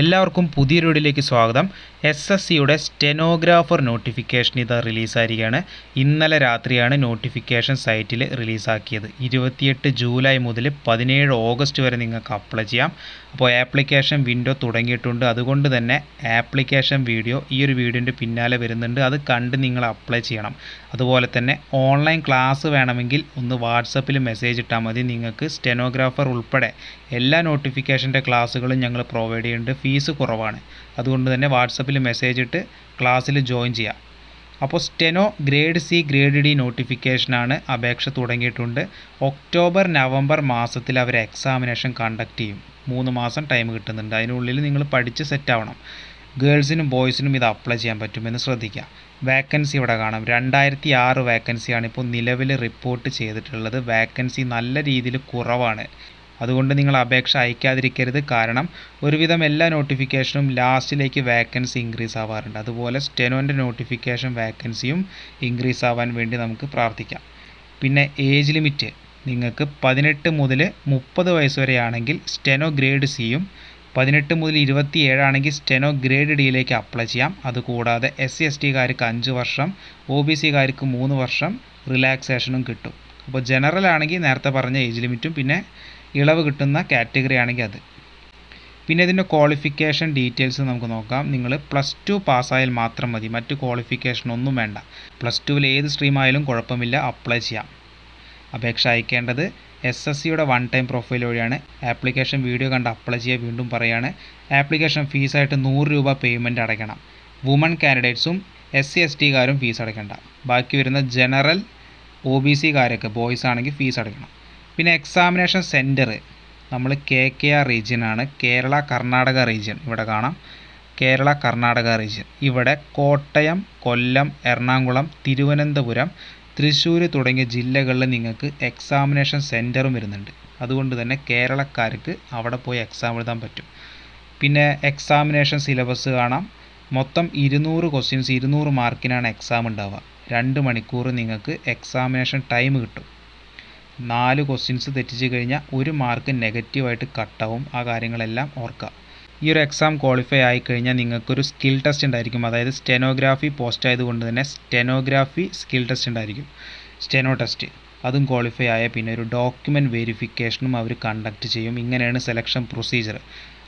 എല്ലാവർക്കും പുതിയൊരു വീഡിയോയിലേക്ക് സ്വാഗതം. എസ് എസ് സിയുടെ സ്റ്റെനോഗ്രാഫർ നോട്ടിഫിക്കേഷൻ ഇത് റിലീസായിരിക്കുകയാണ് ഇന്നലെ രാത്രിയാണ് നോട്ടിഫിക്കേഷൻ സൈറ്റിൽ റിലീസാക്കിയത് ഇരുപത്തിയെട്ട് ജൂലൈ മുതൽ പതിനേഴ് ഓഗസ്റ്റ് വരെ നിങ്ങൾക്ക് അപ്ലൈ ചെയ്യാം. അപ്പോൾ ആപ്ലിക്കേഷൻ വിൻഡോ തുടങ്ങിയിട്ടുണ്ട്. അതുകൊണ്ട് തന്നെ ആപ്ലിക്കേഷൻ വീഡിയോ ഈ ഒരു വീഡിയോന്റെ പിന്നാലെ വരുന്നുണ്ട്. അത് കണ്ട് നിങ്ങൾ അപ്ലൈ ചെയ്യണം. അതുപോലെ തന്നെ ഓൺലൈൻ ക്ലാസ് വേണമെങ്കിൽ ഒന്ന് വാട്സപ്പിൽ മെസ്സേജ് ഇട്ടാൽ മതി. നിങ്ങൾക്ക് സ്റ്റെനോഗ്രാഫർ ഉൾപ്പെടെ എല്ലാ നോട്ടിഫിക്കേഷന്റെ ക്ലാസ്സുകളും ഞങ്ങൾ പ്രൊവൈഡ് ചെയ്യുന്നുണ്ട്. ഫീസ് കുറവാണ്. അതുകൊണ്ട് തന്നെ വാട്സപ്പിൽ മെസ്സേജ് ഇട്ട് ക്ലാസ്സിൽ ജോയിൻ ചെയ്യാം. അപ്പോൾ steno grade C grade D നോട്ടിഫിക്കേഷനാണ് അപേക്ഷ തുടങ്ങിയിട്ടുണ്ട്. ഒക്ടോബർ നവംബർ മാസത്തിൽ അവർ എക്സാമിനേഷൻ കണ്ടക്ട് ചെയ്യും. മൂന്ന് മാസം ടൈം കിട്ടുന്നുണ്ട്. അതിനുള്ളിൽ നിങ്ങൾ പഠിച്ച് സെറ്റാവണം ഗേൾസിനും ബോയ്സിനും ഇത് അപ്ലൈ ചെയ്യാൻ പറ്റുമെന്ന് ശ്രദ്ധിക്കുക. വേക്കൻസി ഇവിടെ കാണാം. രണ്ടായിരത്തി ആറ് വേക്കൻസിയാണ് ഇപ്പോൾ നിലവിൽ റിപ്പോർട്ട് ചെയ്തിട്ടുള്ളത്. വേക്കൻസി നല്ല രീതിയിൽ കുറവാണ്. അതുകൊണ്ട് നിങ്ങൾ അപേക്ഷ അയക്കാതിരിക്കരുത്. കാരണം ഒരുവിധം എല്ലാ നോട്ടിഫിക്കേഷനും ലാസ്റ്റിലേക്ക് വാക്കൻസി ഇൻക്രീസ് ആവാറുണ്ട്. അതുപോലെ സ്റ്റെനോന്റെ നോട്ടിഫിക്കേഷൻ വാക്കൻസിയും ഇൻക്രീസ് ആവാൻ വേണ്ടി നമുക്ക് പ്രാർത്ഥിക്കാം. പിന്നെ ഏജ് ലിമിറ്റ് നിങ്ങൾക്ക് പതിനെട്ട് മുതൽ മുപ്പത് വയസ്സ് വരെയാണെങ്കിൽ സ്റ്റെനോ ഗ്രേഡ് സിയും പതിനെട്ട് മുതൽ ഇരുപത്തി ഏഴാണെങ്കിൽ സ്റ്റെനോ ഗ്രേഡ് ഡിയിലേക്ക് അപ്ലൈ ചെയ്യാം. അതുകൂടാതെ എസ് സി എസ് ടിക്കാർക്ക് അഞ്ച് വർഷം ഒ ബി സിക്കാർക്ക് മൂന്ന് വർഷം റിലാക്സേഷനും കിട്ടും. അപ്പോൾ ജനറൽ ആണെങ്കിൽ നേരത്തെ പറഞ്ഞ ഏജ് ലിമിറ്റും പിന്നെ ഇളവ് കിട്ടുന്ന കാറ്റഗറി ആണെങ്കിൽ അത്. പിന്നെ ഇതിന്റെ ക്വാളിഫിക്കേഷൻ ഡീറ്റെയിൽസ് നമുക്ക് നോക്കാം. നിങ്ങൾ പ്ലസ് ടു പാസ്സായാൽ മാത്രം മതി. മറ്റ് ക്വാളിഫിക്കേഷൻ ഒന്നും വേണ്ട. പ്ലസ് ടുവിൽ ഏത് സ്ട്രീമായാലും കുഴപ്പമില്ല. അപ്ലൈ ചെയ്യാം. അപേക്ഷ അയക്കേണ്ടത് എസ് എസ് സിയുടെ വൺ ടൈം പ്രൊഫൈൽ വഴിയാണ്. ആപ്ലിക്കേഷൻ വീഡിയോ കണ്ട് അപ്ലൈ ചെയ്യുക വീണ്ടും പറയുകയാണ് ആപ്ലിക്കേഷൻ ഫീസായിട്ട് നൂറ് രൂപ പേയ്മെന്റ് അടയ്ക്കണം. വുമൺ കാൻഡിഡേറ്റ്സും എസ് സി എസ് ടിക്കാരും ഫീസ് അടയ്ക്കേണ്ട. ബാക്കി വരുന്ന ജനറൽ ഒ ബി സിക്കാരൊക്കെ ബോയ്സ് ആണെങ്കിൽ ഫീസ് അടയ്ക്കണം. പിന്നെ എക്സാമിനേഷൻ സെന്റർ നമ്മൾ കെ കെ ആർ റീജിയനാണ് കേരള കർണാടക റീജിയൻ ഇവിടെ കാണാം. കേരള കർണാടക റീജിയൻ ഇവിടെ കോട്ടയം കൊല്ലം എറണാകുളം തിരുവനന്തപുരം തൃശ്ശൂർ തുടങ്ങിയ ജില്ലകളിൽ നിങ്ങൾക്ക് എക്സാമിനേഷൻ സെന്ററും വരുന്നുണ്ട്. അതുകൊണ്ട് തന്നെ കേരളക്കാർക്ക് അവിടെ പോയി എക്സാം എഴുതാൻ പറ്റും. പിന്നെ എക്സാമിനേഷൻ സിലബസ് കാണാം. മൊത്തം ഇരുന്നൂറ് ക്വസ്റ്റ്യൻസ് ഇരുന്നൂറ് മാർക്കിനാണ് എക്സാം ഉണ്ടാവുക. രണ്ട് മണിക്കൂർ നിങ്ങൾക്ക് എക്സാമിനേഷൻ ടൈം കിട്ടും. നാല് ക്വസ്റ്റ്യൻസ് തെറ്റിച്ച് കഴിഞ്ഞാൽ ഒരു മാർക്ക് നെഗറ്റീവായിട്ട് കട്ടാവും ആ കാര്യങ്ങളെല്ലാം ഓർക്കുക ഈ ഒരു എക്സാം ക്വാളിഫൈ ആയി കഴിഞ്ഞാൽ നിങ്ങൾക്കൊരു സ്കിൽ ടെസ്റ്റ് ഉണ്ടായിരിക്കും. അതായത് സ്റ്റെനോഗ്രാഫി പോസ്റ്റ് ആയതുകൊണ്ട് തന്നെ സ്റ്റെനോഗ്രാഫി സ്കിൽ ടെസ്റ്റ് ഉണ്ടായിരിക്കും. സ്റ്റെനോ ടെസ്റ്റ് അതും ക്വാളിഫൈ ആയ പിന്നെ ഒരു ഡോക്യുമെന്റ് വെരിഫിക്കേഷനും അവർ കണ്ടക്ട് ചെയ്യും. ഇങ്ങനെയാണ് സെലക്ഷൻ പ്രൊസീജിയർ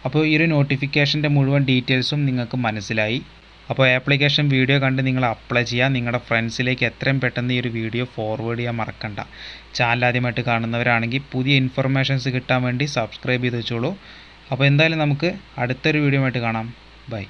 അപ്പോൾ ഈ ഒരു നോട്ടിഫിക്കേഷന്റെ മുഴുവൻ ഡീറ്റെയിൽസും നിങ്ങൾക്ക് മനസ്സിലായി. അപ്പോൾ ആപ്ലിക്കേഷൻ വീഡിയോ കണ്ട് നിങ്ങൾ അപ്ലൈ ചെയ്യുക. നിങ്ങളുടെ ഫ്രണ്ട്സിലേക്ക് എത്രയും പെട്ടെന്ന് ഈ ഒരു വീഡിയോ ഫോർവേഡ് ചെയ്യാൻ മറക്കണ്ട. ചാനൽ ആദ്യമായിട്ട് കാണുന്നവരാണെങ്കിൽ പുതിയ ഇൻഫർമേഷൻസ് കിട്ടാൻ വേണ്ടി സബ്സ്ക്രൈബ് ചെയ്ത് വെച്ചോളൂ. അപ്പോൾ എന്തായാലും നമുക്ക് അടുത്തൊരു വീഡിയോ ആയിട്ട് കാണാം. ബൈ